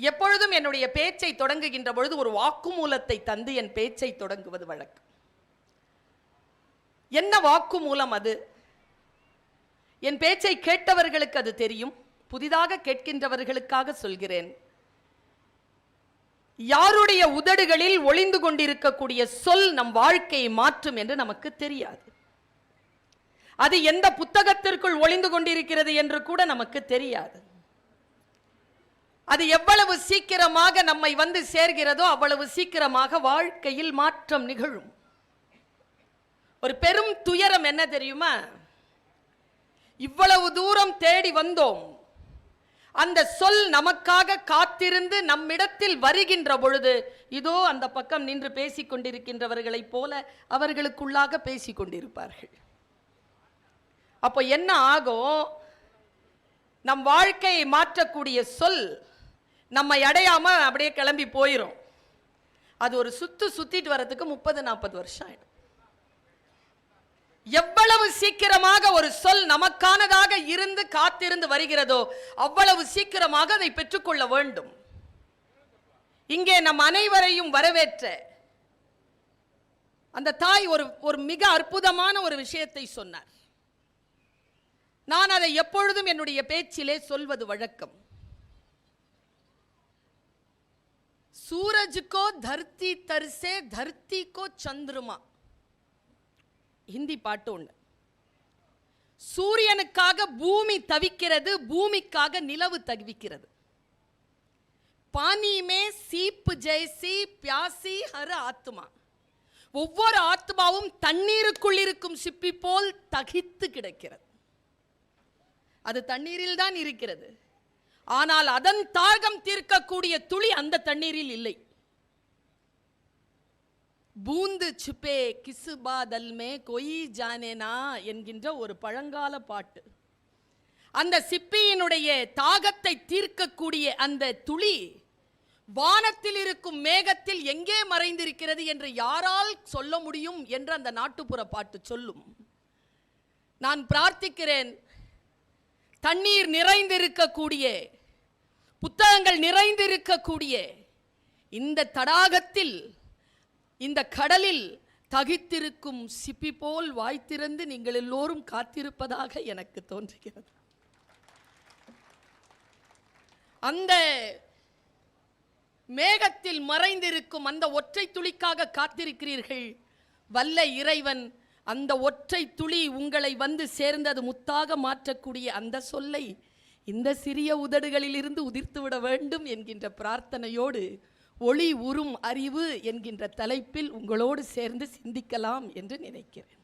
எப்பொழுதும் என்னுடைய பேச்சை தொடங்குகின்ற பொழுது ஒரு வாக்குமூலத்தை தந்து என் பேச்சை தொடங்குவது வழக்கம். என்ன வாக்குமூலம் அது? என் பேச்சை கேட்டவர்களுக்கு அது தெரியும். புதிதாக கேட்கின்றவர்களுக்காக சொல்கிறேன். யாருடைய உதடுகளில் ஒளிந்து கொண்டிருக்கக்கூடிய சொல் நம் வாழ்க்கையை மாற்றும் என்று நமக்கு தெரியாது. அது எந்த புத்தகத்திற்குள் ஒளிந்து கொண்டிருக்கிறது என்று கூட நமக்கு தெரியாது. அது எவ்வளவு சீக்கிரமாக நம்மை வந்து சேர்கிறதோ அவ்வளவு சீக்கிரமாக வாழ்க்கையில் மாற்றம் நிகழும். ஒரு பெரும் துயரம் என்ன தெரியுமா? இவ்வளவு தூரம் தேடி வந்தோம். அந்த சொல் நமக்காக காத்திருந்து நம்மிடத்தில் வருகின்ற பொழுது இதோ அந்த பக்கம் நின்று பேசிக் கொண்டிருக்கின்றவர்களைப் போல அவர்களுக்குள்ளாக பேசிக் கொண்டிருப்பார்கள். அப்போ என்ன ஆகும்? நம் வாழ்க்கையை மாற்றக்கூடிய சொல் நம்மை அடையாம அப்படியே கிளம்பி போயிடும் அது ஒரு சுத்து சுத்திட்டு வர்றதுக்கு முப்பது நாற்பது வருஷம் ஆயிடும். எவ்வளவு சீக்கிரமாக ஒரு சொல் நமக்கானதாக இருந்து காத்திருந்து வருகிறதோ அவ்வளவு சீக்கிரமாக அதை பெற்றுக்கொள்ள வேண்டும். இங்கே நம் அனைவரையும் வரவேற்ற அந்த தாய் ஒரு ஒரு மிக அற்புதமான ஒரு விஷயத்தை சொன்னார். நான் அதை எப்பொழுதும் என்னுடைய பேச்சிலே சொல்வது வழக்கம். सूरज को धरती तरसे धरती को चंद्रमा ஹிந்தி பாட்டு ஒன்று சூரியனுக்காக பூமி தவிக்கிறது பூமிக்காக நிலவு தவிக்கிறது பானி மே சீப்பு ஜெய்சி பியாசி ஹர ஆத்மா ஒவ்வொரு ஆத்மாவும் தண்ணீருக்குள் இருக்கும் சிப்பி போல் தகித்து கிடக்கிறது அது தண்ணீரில் தான் இருக்கிறது ஆனால் அதன் தாகம் தீர்க்கக்கூடிய துளி அந்த தண்ணீரில் இல்லை. பூந்து சிப்பே கிசுபாதல்மே கொய் ஜானேனா என்கின்ற ஒரு பழங்கால பாட்டு. அந்த சிப்பியினுடைய தாகத்தை தீர்க்கக்கூடிய அந்த துளி வானத்தில் இருக்கும் மேகத்தில் எங்கே மறைந்திருக்கிறது என்று யாரால் சொல்ல முடியும் என்று அந்த நாட்டுப்புற பாட்டு சொல்லும். நான் பிரார்த்திக்கிறேன் தண்ணீர் நிறைந்திருக்கக்கூடிய புத்தகங்கள் நிறைந்திருக்கக்கூடிய இந்த தடாகத்தில் இந்த கடலில் தகித்திருக்கும் சிப்பி போல் வாய்த்திருந்து நீங்கள் எல்லோரும் காத்திருப்பதாக எனக்கு தோன்றுகிறது. அந்த மேகத்தில் மறைந்திருக்கும் அந்த ஒற்றை துளிக்காக காத்திருக்கிறீர்கள் வல்ல இறைவன் அந்த ஒற்றை துளி உங்களை வந்து சேர்ந்தது முத்தாக மாற்றக்கூடிய அந்த சொல்லை இந்த சிறிய உதடுகளிலிருந்து உதிர்த்து விட வேண்டும் என்கின்ற பிரார்த்தனையோடு ஒளி உறும் அறிவு என்கின்ற தலைப்பில் உங்களோடு சேர்ந்து சிந்திக்கலாம் என்று நினைக்கிறேன்.